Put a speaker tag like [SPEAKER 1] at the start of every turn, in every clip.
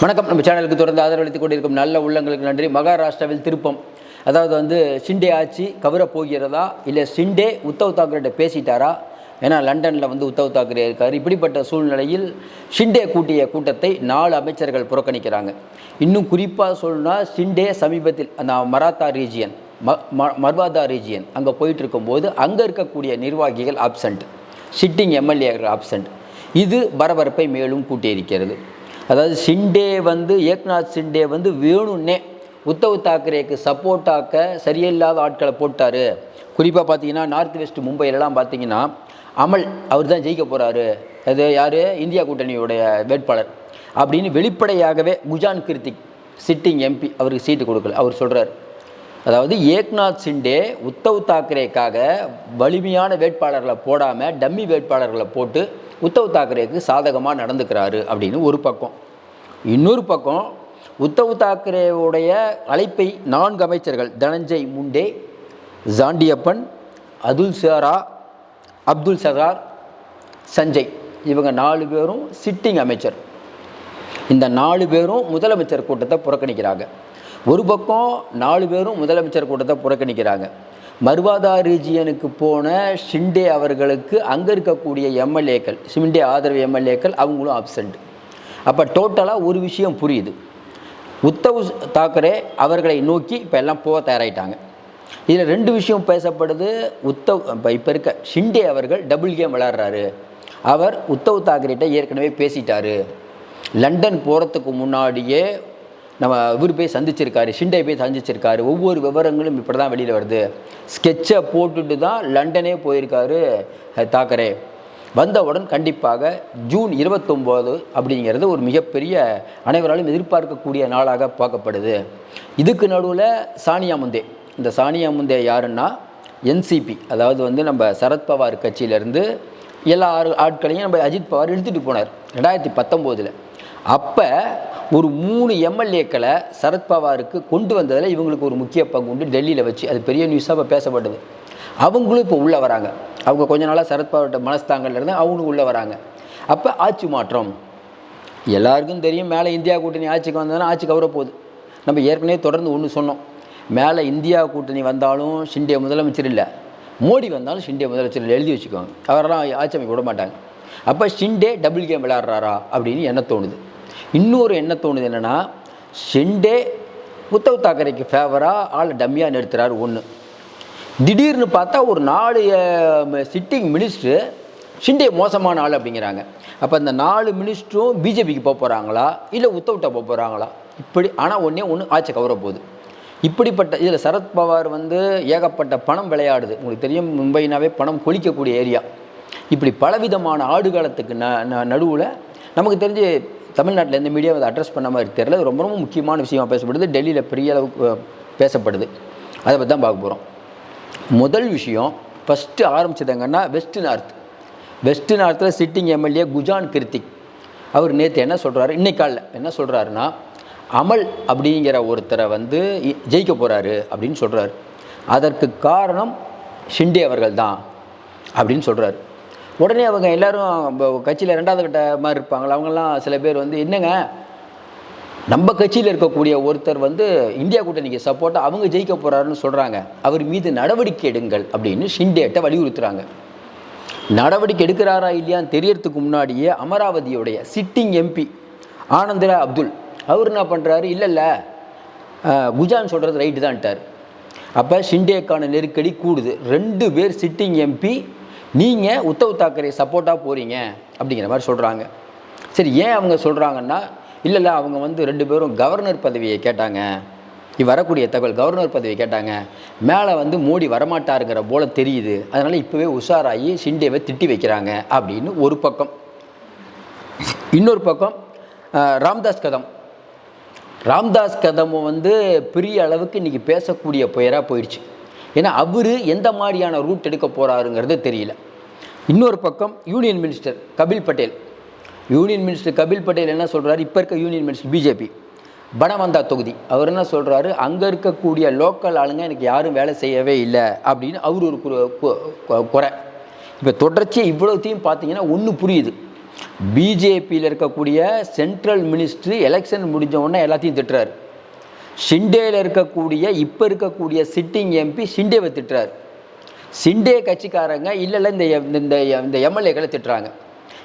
[SPEAKER 1] வணக்கம். நம்ம சேனலுக்கு தொடர்ந்து ஆதரவளித்துக் கொண்டிருக்கும் நல்ல உள்ளங்களுக்கு நன்றி. மகாராஷ்டிராவில் திருப்பம். அதாவது வந்து ஷிண்டே ஆட்சி கவரப் போகிறதா? இல்லை ஷிண்டே உத்தவ் தாக்கரேட்ட பேசிட்டாரா? ஏன்னா லண்டனில் வந்து உத்தவ் தாக்கரே இருக்கார். இப்படிப்பட்ட சூழ்நிலையில் ஷிண்டே கூட்டிய கூட்டத்தை நாலு அமைச்சர்கள் புறக்கணிக்கிறாங்க. இன்னும் குறிப்பாக சொல்லணும்னா ஷிண்டே சமீபத்தில் அந்த மராத்தா ரீஜியன் ம ம- மர்வாதா ரீஜியன் அங்கே போயிட்டு இருக்கும்போது அங்கே இருக்கக்கூடிய நிர்வாகிகள் ஆப்சண்ட் சிட்டிங் எம்எல்ஏ ஆப்சண்ட் இது பரபரப்பை மேலும் கூட்டியிருக்கிறது. அதாவது சிண்டே வந்து ஏக்நாத் சிண்டே வந்து வேணும்னே உத்தவ் தாக்கரேக்கு சப்போர்ட்டாக்க சரியில்லாத ஆட்களை போட்டார். குறிப்பாக பார்த்தீங்கன்னா நார்த் வெஸ்ட் மும்பையிலலாம் பார்த்தீங்கன்னா அமல் அவர் தான் ஜெயிக்க போகிறாரு அது யார்? இந்தியா கூட்டணியுடைய வேட்பாளர். அப்படின்னு வெளிப்படையாகவே குஜான் கிருத்திக் சிட்டிங் எம்பி அவருக்கு சீட்டு கொடுக்கல. அவர் சொல்கிறார் அதாவது ஏக்நாத் சிண்டே உத்தவ் தாக்கரேக்காக வலிமையான வேட்பாளர்களை போடாமல் டம்மி வேட்பாளர்களை போட்டு உத்தவ் தாக்கரேக்கு சாதகமாக நடந்துக்கிறாரு அப்படின்னு ஒரு பக்கம். இன்னொரு பக்கம் உத்தவ் தாக்கரேவுடைய அழைப்பை நான்கு அமைச்சர்கள் தனஞ்சய் முண்டே ஜாண்டியப்பன் அதுல் சாரா அப்துல் சகார் சஞ்சய் இவங்க நாலு பேரும் சிட்டிங் அமைச்சர். இந்த நாலு பேரும் முதலமைச்சர் கூட்டத்தை புறக்கணிக்கிறாங்க. ஒரு பக்கம் நாலு பேரும் முதலமைச்சர் கூட்டத்தை புறக்கணிக்கிறாங்க. மர்வாதா ரீஜியனுக்கு போன ஷிண்டே அவர்களுக்கு அங்கே இருக்கக்கூடிய எம்எல்ஏக்கள் ஷிண்டே ஆதரவு எம்எல்ஏக்கள் அவங்களும் ஆப்சண்ட் அப்போ டோட்டலாக ஒரு விஷயம் புரியுது. உத்தவ் தாக்கரே அவர்களை நோக்கி இப்போ எல்லாம் போக தயாராகிட்டாங்க இதில் ரெண்டு விஷயம் பேசப்படுது. உத்தவ் இப்போ இப்போ இருக்க ஷிண்டே அவர்கள் டபுள் கேம் விளாடுறாரு அவர் உத்தவ் தாக்கரேட்ட ஏற்கனவே பேசிட்டாரு. லண்டன் போகிறதுக்கு முன்னாடியே நம்ம இவர் போய் சந்திச்சிருக்காரு ஷிண்டே போய் சந்திச்சிருக்காரு. ஒவ்வொரு விவரங்களும் இப்படி தான் வெளியில் வருது. ஸ்கெட்சை போட்டுட்டு தான் லண்டனே போயிருக்காரு தாக்கரே. வந்தவுடன் கண்டிப்பாக ஜூன் இருபத்தொம்போது அப்படிங்கிறது ஒரு மிகப்பெரிய அனைவராலும் எதிர்பார்க்கக்கூடிய நாளாக பார்க்கப்படுது. இதுக்கு நடுவில் சானியா முந்தே. இந்த சானியா முந்தே யாருன்னா? என்சிபி. அதாவது வந்து நம்ம சரத்பவார் கட்சியிலேருந்து எல்லா ஆறு ஆட்களையும் நம்ம அஜித் பவார் இழுத்துட்டு போனார் ரெண்டாயிரத்தி பத்தொம்போதில். அப்போ ஒரு மூணு எம்எல்ஏக்களை சரத்பவாருக்கு கொண்டு வந்ததில் இவங்களுக்கு ஒரு முக்கிய பங்கு உண்டு டெல்லியில் வச்சு. அது பெரிய நியூஸாக இப்போ பேசப்படுது அவங்களும் இப்போ உள்ளே வராங்க. அவங்க கொஞ்ச நாளாக சரத்பவார்கிட்ட மனஸ்தாங்கல்ல இருந்து அவங்களும் உள்ளே வராங்க. அப்போ ஆட்சி மாற்றம். எல்லாருக்கும் தெரியும் மேலே இந்தியா கூட்டணி ஆட்சிக்கு வந்ததுன்னா ஆட்சி கவர போகுது. நம்ம ஏற்கனவே தொடர்ந்து ஒன்று சொன்னோம். மேலே இந்தியா கூட்டணி வந்தாலும் ஷிண்டே முதலமைச்சர் இல்லை. மோடி வந்தாலும் ஷிண்டிய முதலமைச்சர் இல்லை. எழுதி வச்சுக்கோங்க. அவரெல்லாம் ஆட்சி அமைக்க விட மாட்டாங்க. அப்போ ஷிண்டே டபுள் கேம் விளாட்றாரா அப்படின்னு என்ன தோணுது? இன்னொரு என்ன தோணுது என்னென்னா ஷிண்டே உத்தவ் தாக்கரேக்கு ஃபேவராக ஆளை டம்மியாக நிறுத்துறாரு ஒன்று திடீர்னு பார்த்தா ஒரு நாலு சிட்டிங் மினிஸ்டர் ஷிண்டே மோசமான ஆள் அப்படிங்கிறாங்க. அப்போ அந்த நாலு மினிஸ்டரும் பிஜேபிக்கு போக போகிறாங்களா இல்லை உத்தவிட்ட போக போகிறாங்களா இப்படி ஆனால் ஒன்றே ஒன்று ஆட்சி கவர போகுது. இப்படிப்பட்ட இதில் சரத்பவார் வந்து ஏகப்பட்ட பணம் விளையாடுது. உங்களுக்கு தெரியும் மும்பைனாவே பணம் கொளிக்கக்கூடிய ஏரியா. இப்படி பலவிதமான ஆடுகாலத்துக்கு ந ந நடுவில் நமக்கு தெரிஞ்சு தமிழ்நாட்டில் எந்த மீடியா அதை அட்ரஸ் பண்ண மாதிரி தெரியல. ரொம்ப ரொம்ப முக்கியமான விஷயமாக பேசப்படுது. டெல்லியில் பெரிய அளவுக்கு பேசப்படுது. அதை பற்றி தான் பார்க்க போகிறோம் முதல் விஷயம் ஃபஸ்ட்டு ஆரம்பிச்சதுங்கன்னா வெஸ்ட் நார்த் வெஸ்ட் நார்த்தில் சிட்டிங் எம்எல்ஏ குஜான் கிருத்திக். அவர் நேற்று என்ன சொல்கிறாரு இன்னைக்கு காலைல என்ன சொல்கிறாருன்னா அமல் அப்படிங்கிற ஒருத்தரை வந்து ஜெயிக்க போகிறாரு அப்படின்னு சொல்கிறாரு அதற்கு காரணம் ஷிண்டே அவர்கள் தான் அப்படின்னு சொல்கிறாரு உடனே அவங்க எல்லாரும் கட்சியில் ரெண்டாவது கட்ட மாதிரி இருப்பாங்களா அவங்கெல்லாம் சில பேர் வந்து என்னங்க நம்ம கட்சியில் இருக்கக்கூடிய ஒருத்தர் வந்து இந்தியா கூட்டணிக்கு சப்போர்ட்டாக அவங்க ஜெயிக்க போகிறாருன்னு சொல்கிறாங்க அவர் மீது நடவடிக்கை எடுங்கள் அப்படின்னு ஷிண்டேட்டை வலியுறுத்துகிறாங்க நடவடிக்கை எடுக்கிறாரா இல்லையான்னு தெரியறதுக்கு முன்னாடியே அமராவதியுடைய சிட்டிங் எம்பி ஆனந்தரா அப்துல் அவர் என்ன பண்ணுறாரு இல்லை இல்லை. குஜான் சொல்கிறது ரைட்டு தான்ட்டார். அப்போ ஷிண்டேக்கான நெருக்கடி கூடுது. ரெண்டு பேர் சிட்டிங் எம்பி நீங்கள் உத்தவ் தாக்கரே சப்போர்ட்டாக போகிறீங்க அப்படிங்கிற மாதிரி சொல்கிறாங்க சரி ஏன் அவங்க சொல்கிறாங்கன்னா இல்லைல்ல அவங்க வந்து ரெண்டு பேரும் கவர்னர் பதவியை கேட்டாங்க. வரக்கூடிய தகவல் கவர்னர் பதவி கேட்டாங்க. மேலே வந்து மோடி வரமாட்டாருங்கிற போல தெரியுது. அதனால் இப்போவே உஷாராகி ஷிண்டேவை திட்டி வைக்கிறாங்க அப்படின்னு ஒரு பக்கம். இன்னொரு பக்கம் ராம்தாஸ் கதம். ராம்தாஸ் கதம் வந்து பெரிய அளவுக்கு இன்றைக்கி பேசக்கூடிய பெயராக போயிடுச்சு. ஏன்னா அவர் எந்த மாதிரியான ரூட் எடுக்க போகிறாருங்கிறது தெரியல. இன்னொரு பக்கம் union minister Kapil Patel. Union minister Kapil Patel என்ன சொல்கிறாரு இப்போ இருக்க யூனியன் மினிஸ்டர் பிஜேபி. பனவந்தா தொகுதி. அவர் என்ன சொல்கிறாரு அங்கே இருக்கக்கூடிய லோக்கல் ஆளுங்க எனக்கு யாரும் வேலை செய்யவே இல்லை அப்படின்னு அவர் ஒரு குறை. இப்போ தொடர்ச்சியாக இவ்வளோத்தையும் பார்த்தீங்கன்னா ஒன்று புரியுது. பிஜேபியில் இருக்கக்கூடிய சென்ட்ரல் மினிஸ்ட்ரி எலெக்ஷன் முடிஞ்ச உடனே எல்லாத்தையும் திட்டுறாரு. ஷிண்டேயில் இருக்கக்கூடிய இப்போ இருக்கக்கூடிய சிட்டிங் எம்பி ஷிண்டேவை திட்டுறாரு. சிண்டே கட்சிக்காரங்க இல்லைல்ல இந்த இந்த இந்த எம்எல்ஏக்களை திட்டுறாங்க.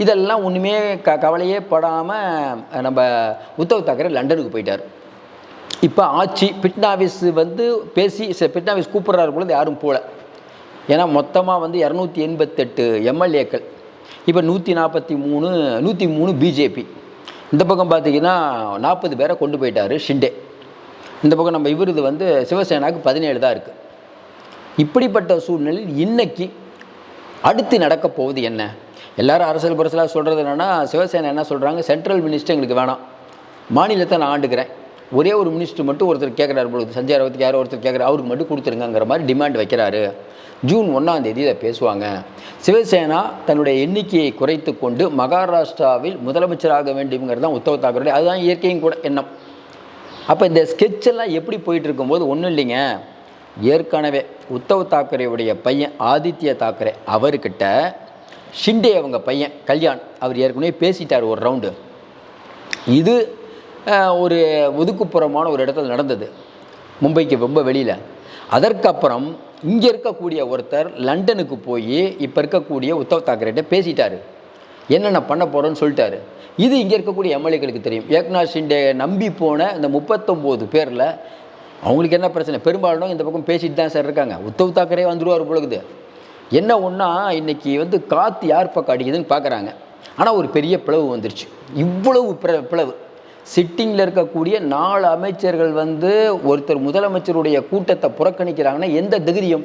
[SPEAKER 1] இதெல்லாம் ஒன்றுமே க கவலையே படாமல் நம்ம உத்தவ் தாக்கரே லண்டனுக்கு போயிட்டார். இப்போ ஆட்சி பிட்னாவிஸ் வந்து பேசி ச- பிட்னாவிஸ் கூப்பிட்றாரு பொழுது யாரும் போகல ஏன்னா மொத்தமாக வந்து இரநூத்தி எண்பத்தெட்டு எம்எல்ஏக்கள். இப்போ நூற்றி நாற்பத்தி மூணு நூற்றி மூணு பிஜேபி. இந்த பக்கம் பார்த்தீங்கன்னா நாற்பது பேரை கொண்டு போயிட்டாரு ஷிண்டே. இந்த பக்கம் நம்ம இவரது வந்து சிவசேனாவுக்கு பதினேழு தான் இருக்குது இப்படிப்பட்ட சூழ்நிலையில் இன்னைக்கு அடுத்து நடக்கப் போவது என்ன? எல்லாரும் அரசியல் புரசலாக சொல்கிறது என்னென்னா சிவசேனா என்ன சொல்கிறாங்க சென்ட்ரல் மினிஸ்டர் எங்களுக்கு வேணாம். மாநிலத்தை நான் ஆண்டுக்கிறேன். ஒரே ஒரு மினிஸ்டர் மட்டும் ஒருத்தர் கேட்குறாரு பொழுது சஞ்சய் ரவத்துக்கு யாரோ ஒருத்தர் கேட்குறாரு அவருக்கு மட்டும் கொடுத்துருங்கிற மாதிரி டிமாண்ட் வைக்கிறாரு. ஜூன் ஒன்றாம் தேதி இதை பேசுவாங்க. சிவசேனா தன்னுடைய எண்ணிக்கையை குறைத்து கொண்டு மகாராஷ்டிராவில் முதலமைச்சராக வேண்டும்ங்கிறது தான் உத்தவ் தாக்கரே அதுதான் இயற்கையும் கூட எண்ணம். அப்போ இந்த ஸ்கெட்ச் எல்லாம் எப்படி போயிட்டு இருக்கும்போது ஒன்றும் இல்லைங்க. ஏற்கனவே உத்தவ் தாக்கரேவுடைய பையன் ஆதித்ய தாக்கரே அவர்கிட்ட ஷிண்டே அவங்க பையன் கல்யாண் அவர் ஏற்கனவே பேசிட்டார் ஒரு ரவுண்டு இது ஒரு ஒதுக்குப்புறமான ஒரு இடத்துல நடந்தது. மும்பைக்கு ரொம்ப வெளியில். அதற்கப்புறம் இங்கே இருக்கக்கூடிய ஒருத்தர் லண்டனுக்கு போய் இப்போ இருக்கக்கூடிய உத்தவ் தாக்கரேட்ட பேசிட்டார். என்னென்ன பண்ண போகிறோன்னு சொல்லிட்டாரு. இது இங்கே இருக்கக்கூடிய எம்எல்ஏக்களுக்கு தெரியும். ஏக்நாத் ஷிண்டே நம்பி போன இந்த முப்பத்தொம்போது பேரில் அவங்களுக்கு என்ன பிரச்சனை? பெரும்பாலும் இந்த பக்கம் பேசிட்டு தான் சார் இருக்காங்க. உத்தவ் தாக்கரே வந்துருவார் பொழுது என்ன ஒன்றா இன்றைக்கி வந்து காற்று யார் பக்கம் அடிக்குதுன்னு பார்க்குறாங்க ஆனால் ஒரு பெரிய பிளவு வந்துருச்சு. இவ்வளவு பிளவு. சிட்டிங்கில் இருக்கக்கூடிய நாலு அமைச்சர்கள் வந்து ஒருத்தர் முதலமைச்சருடைய கூட்டத்தை புறக்கணிக்கிறாங்கன்னா எந்த தைரியம்?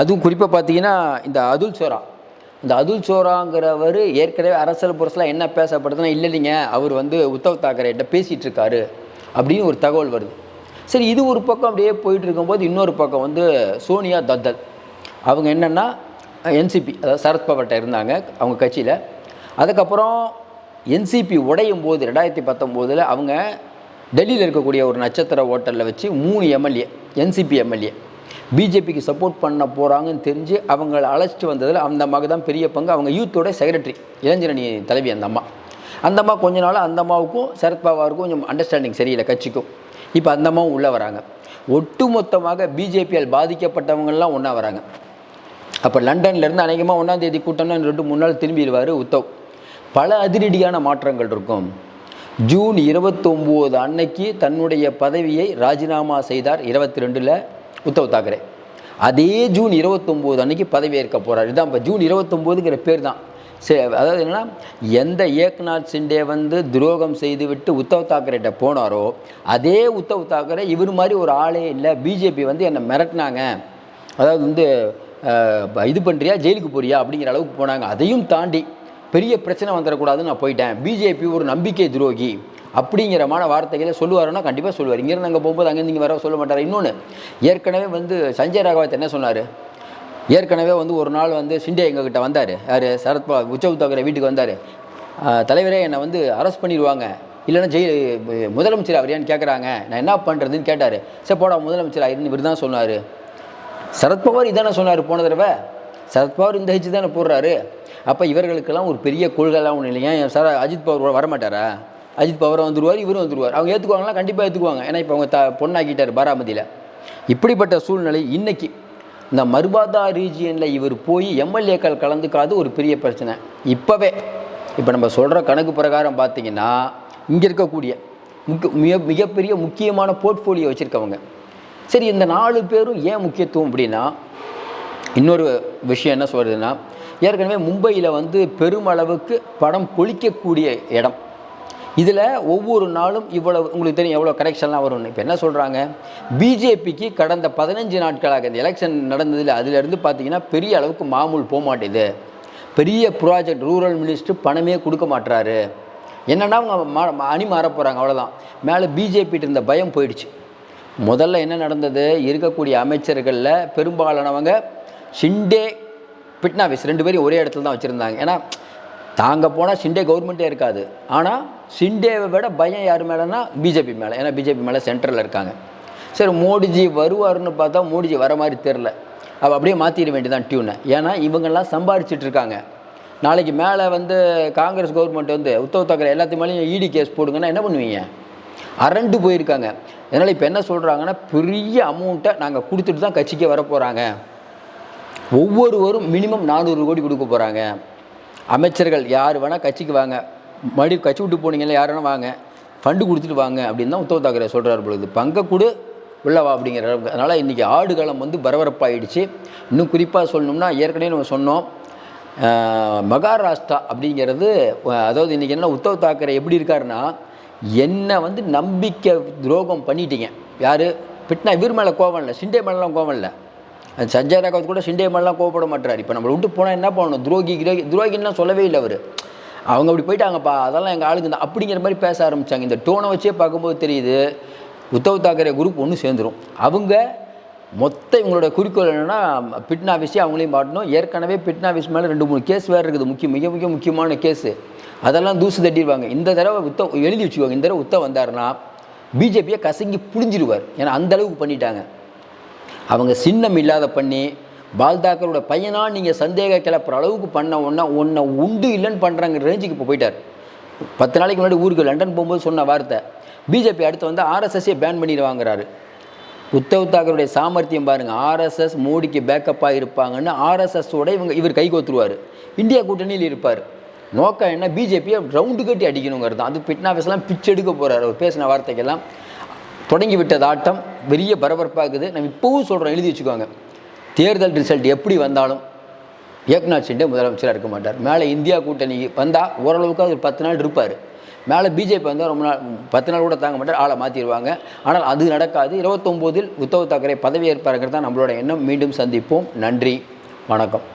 [SPEAKER 1] அதுவும் குறிப்பாக பார்த்தீங்கன்னா இந்த அதுல் சோரா. இந்த அதுல் சோராங்கிறவர் ஏற்கனவே அரசியல் புரசில் என்ன பேசப்படுதுன்னா இல்லை இல்லைங்க அவர் வந்து உத்தவ் தாக்கரேட்ட பேசிகிட்டு இருக்காரு அப்படின்னு ஒரு தகவல் வருது. சரி இது ஒரு பக்கம் அப்படியே போயிட்டு இருக்கும்போது இன்னொரு பக்கம் வந்து சோனியா தத்தல். அவங்க என்னென்னா என்சிபி அதாவது சரத்பவர்கிட்ட இருந்தாங்க அவங்க கட்சியில். அதுக்கப்புறம் என்சிபி உடையும் போது ரெண்டாயிரத்தி பத்தொம்போதில் அவங்க டெல்லியில் இருக்கக்கூடிய ஒரு நட்சத்திர ஹோட்டலில் வச்சு மூணு எம்எல்ஏ என்சிபி எம்எல்ஏ பிஜேபிக்கு சப்போர்ட் பண்ண போகிறாங்கன்னு தெரிஞ்சு அவங்கள அழைச்சிட்டு வந்ததில் அந்த அம்மாவுக்கு தான் பெரிய பங்கு. அவங்க யூத்தோட செக்ரட்டரி இளைஞரணி தலைவி அந்த அம்மா. அந்த அம்மா கொஞ்ச நாள் அந்த அம்மாவுக்கும் சரத்பவாருக்கும் கொஞ்சம் அண்டர்ஸ்டாண்டிங் சரியில்லை கட்சிக்கும். இப்போ அந்த அம்மாவும் உள்ளே வராங்க. ஒட்டுமொத்தமாக பிஜேபியால் பாதிக்கப்பட்டவங்கள்லாம் ஒன்றா வராங்க. அப்போ லண்டன்லேருந்து அநேகமாக ஒன்றாந்தேதி கூட்டம்னு ரெண்டு மூணு நாள் திரும்பிடுவார் உத்தவ். பல அதிரடியான மாற்றங்கள் இருக்கும். ஜூன் இருபத்தொம்போது அன்னைக்கு தன்னுடைய பதவியை ராஜினாமா செய்தார் இருபத்தி ரெண்டில் உத்தவ் தாக்கரே. அதே ஜூன் இருபத்தொம்போது அன்னைக்கு பதவியேற்க போகிறார் இதான் இப்போ ஜூன் இருபத்தொம்போதுங்கிற பேர் தான். சரி அதாவது என்னன்னா எந்த ஏக்நாத் சிண்டே வந்து துரோகம் செய்துவிட்டு உத்தவ் தாக்கரேட்ட போனாரோ அதே உத்தவ் தாக்கரே இவர் மாதிரி ஒரு ஆளே இல்லை. பிஜேபி வந்து என்னை மிரட்டினாங்க. அதாவது வந்து இது பண்ணுறியா ஜெயிலுக்கு போறியா? அப்படிங்கிற அளவுக்கு போனாங்க. அதையும் தாண்டி பெரிய பிரச்சனை வந்துடக்கூடாதுன்னு நான் போயிட்டேன். பிஜேபி ஒரு நம்பிக்கை துரோகி அப்படிங்கிறமான வார்த்தைகளை சொல்லுவாருன்னா கண்டிப்பாக சொல்லுவார். இங்கேருந்து அங்கே போகும்போது அங்கேருந்து இங்கே வர சொல்ல மாட்டார். இன்னொன்று ஏற்கனவே வந்து சஞ்சய் ராகவத் என்ன சொன்னார்? ஏற்கனவே வந்து ஒரு நாள் வந்து சிண்டே எங்ககிட்ட வந்தார். யார்? சரத்பா உச்சவ் தாக்கரே வீட்டுக்கு வந்தார். தலைவரே என்னை வந்து அரெஸ்ட் பண்ணிடுவாங்க. இல்லைன்னா ஜெயில் முதலமைச்சர் அவரையான்னு கேட்குறாங்க நான் என்ன பண்ணுறதுன்னு கேட்டார். சரி போடா முதலமைச்சர் ஆயிருன்னு இவர் தான் சொன்னார். சரத்பவார் இதானே சொன்னார் போன தடவை? சரத்பவார் இந்த ஹெச்சு தானே போடுறாரு. அப்போ இவர்களுக்கெல்லாம் ஒரு பெரிய கொள்கைலாம் ஒன்றும் இல்லைங்க சார் அஜித் பவர் வரமாட்டாரா? அஜித் பவர் வந்துடுவார் இவரும் வந்துடுவார் அவங்க ஏற்றுக்குவாங்களா கண்டிப்பாக ஏற்றுக்குவாங்க ஏன்னா இப்போ அவங்க த பொண்ணாக்கிட்டார் பாராமதியில். இப்படிப்பட்ட சூழ்நிலை இன்றைக்கி இந்த மர்பாதா ரீஜியனில் இவர் போய் எம்எல்ஏக்கள் கலந்துக்காது ஒரு பெரிய பிரச்சனை. இப்போவே இப்போ நம்ம சொல்கிற கணக்கு பிரகாரம் பார்த்தீங்கன்னா இங்கே இருக்கக்கூடிய முக்கிய மிக மிகப்பெரிய முக்கியமான போர்ட்ஃபோலியோ வச்சுருக்கவங்க. சரி இந்த நாலு பேரும் ஏன் முக்கியத்துவம் அப்படின்னா இன்னொரு விஷயம் என்ன சொல்கிறதுன்னா ஏற்கனவே மும்பையில் வந்து பெருமளவுக்கு படம் பொழிக்கக்கூடிய இடம். இதில் ஒவ்வொரு நாளும் இவ்வளவு உங்களுக்கு தெரியும் எவ்வளோ கரெக்ஷன்லாம் வரும்னு இப்போ என்ன சொல்கிறாங்க பிஜேபிக்கு கடந்த பதினஞ்சு நாட்களாக இந்த எலெக்ஷன் நடந்ததில் அதிலிருந்து பார்த்தீங்கன்னா பெரிய அளவுக்கு மாமூல் போக மாட்டேது பெரிய ப்ராஜெக்ட் ரூரல் மினிஸ்டர் பணமே கொடுக்க மாட்டுறாரு என்னன்னா அவங்க மா மா- அணி மாற போகிறாங்க அவ்வளோதான் மேலே பிஜேபிட்டு இருந்த பயம் போயிடுச்சு. முதல்ல என்ன நடந்தது? இருக்கக்கூடிய அமைச்சர்களில் பெரும்பாலானவங்க ஷிண்டே பிட்னாவிஸ் ரெண்டு பேரும் ஒரே இடத்துல தான் வச்சுருந்தாங்க. ஏன்னா தாங்க போனால் ஷிண்டே கவர்மெண்ட்டே இருக்காது. ஆனால் ஷிண்டேவை விட பயம் யார் மேலேன்னா பிஜேபி மேலே. ஏன்னா பிஜேபி மேலே சென்ட்ரலில் இருக்காங்க. சரி மோடிஜி வருவாருன்னு பார்த்தா மோடிஜி வர மாதிரி தெரில அவள் அப்படியே மாற்றிட வேண்டியதான் டியூனை ஏன்னா இவங்கெல்லாம் சம்பாரிச்சிட்டு இருக்காங்க. நாளைக்கு மேலே வந்து காங்கிரஸ் கவர்மெண்ட் வந்து உத்தவ் தாக்கரே எல்லாத்து மேலேயும் இடி கேஸ் போடுங்கன்னா என்ன பண்ணுவீங்க? அரண்டு போயிருக்காங்க. அதனால் இப்போ என்ன சொல்கிறாங்கன்னா பெரிய அமௌண்ட்டை நாங்கள் கொடுத்துட்டு தான் கட்சிக்கே வர போகிறாங்க ஒவ்வொருவரும் மினிமம் நானூறு கோடி கொடுக்க போகிறாங்க அமைச்சர்கள் யார் வேணால் கட்சிக்கு வாங்க. மறுபடியும் கட்சி விட்டு போனீங்களா யார் வேணால் வாங்க. ஃபண்டு கொடுத்துட்டு வாங்க அப்படின்னு தான் உத்தவ் தாக்கரே சொல்கிறார் பொழுது. பங்கை கொடு உள்ளவா அப்படிங்கிற அதனால் இன்றைக்கி ஆடுகளம் வந்து பரபரப்பாயிடுச்சு. இன்னும் குறிப்பாக சொல்லணும்னா ஏற்கனவே நம்ம சொன்னோம். மகாராஷ்டிரா அப்படிங்கிறது அதாவது இன்றைக்கி என்ன உத்தவ் தாக்கரே எப்படி இருக்காருன்னா என்னை வந்து நம்பிக்கை துரோகம் பண்ணிட்டீங்க. யார்? பிட்னா இவர் மேலே கோவம் இல்லை சிண்டே மேலாம் கோவம் இல்லை. அந்த சஞ்சய் ராகவத் கூட சிண்டே மேலாம் கோவப்பட மாட்டார். இப்போ நம்மளை விட்டு போனால் என்ன பண்ணணும்? துரோகி கிரோகி துரோகின்லாம் சொல்லவே இல்லை அவர். அவங்க அப்படி போயிட்டாங்கப்பா அதெல்லாம் எங்கள் ஆளுங்க தான். அப்படிங்கிற மாதிரி பேச ஆரம்பித்தாங்க இந்த டோனை வச்சே பார்க்கும்போது தெரியுது உத்தவ் தாக்கரே குரூப் ஒன்று சேர்ந்துரும். அவங்க மொத்த இவங்களோட குறிக்கோள் என்னென்னா பிட்னாவிஸே அவங்களையும் மாட்டணும் ஏற்கனவே பிட்னாவிஸ் மேலே ரெண்டு மூணு கேஸ் வேறு இருக்குது. முக்கிய மிக மிக முக்கியமான கேஸு அதெல்லாம் தூசு தட்டிடுவாங்க. இந்த தடவை உத்தம் எழுதி வச்சுக்கோங்க. இந்த தடவை உத்தம் வந்தாருன்னா பிஜேபியை கசங்கி புழிஞ்சிடுவார் ஏன்னா அந்த அளவுக்கு பண்ணிட்டாங்க. அவங்க சின்னம் இல்லாத பண்ணி பால்தாக்கரோட பையனாக நீங்கள் சந்தேக கிளப்புற அளவுக்கு பண்ண உடனே உன்னை உண்டு இல்லைன்னு பண்ணுறாங்க ரேஞ்சுக்கு இப்போ போயிட்டார். பத்து நாளைக்கு முன்னாடி ஊருக்கு லண்டன் போகும்போது சொன்ன வார்த்தை. பிஜேபி அடுத்து வந்து ஆர்எஸ்எஸ்ஸே பேன் பண்ணிடுவாங்கிறாரு உத்தவ் தாக்கருடைய சாமர்த்தியம் பாருங்கள் ஆர்எஸ்எஸ் மோடிக்கு பேக்கப்பாக இருப்பாங்கன்னு ஆர்எஸ்எஸோட இவங்க இவர் கை கோத்துருவார். இந்தியா கூட்டணியில் இருப்பார். நோக்கம் என்ன? பிஜேபியை ரவுண்டு கட்டி அடிக்கணுங்கிறது தான். அது பிட்னாவிஸ்லாம் பிச்சு எடுக்க போகிறார் அவர் பேசின வார்த்தைக்கெல்லாம் தொடங்கி விட்டது ஆட்டம் பெரிய பரபரப்பாகுது நம்ம இப்போவும் சொல்கிறோம் எழுதி வச்சுக்கோங்க. தேர்தல் ரிசல்ட் எப்படி வந்தாலும் ஏக்நாத் ஷிண்டே முதலமைச்சராக இருக்க மாட்டார். மேலே இந்தியா கூட்டணி வந்தால் ஓரளவுக்கு ஒரு பத்து நாள் இருப்பார். மேலே பிஜேபி வந்தால் ரொம்ப நாள் பத்து நாள் கூட தாங்க மாட்டார். ஆளை மாற்றிடுவாங்க ஆனால் அது நடக்காது. இருபத்தொம்போதில் உத்தவ் தாக்கரே பதவியேற்பாருங்கிறது தான் நம்மளோட எண்ணம். மீண்டும் சந்திப்போம். நன்றி. வணக்கம்.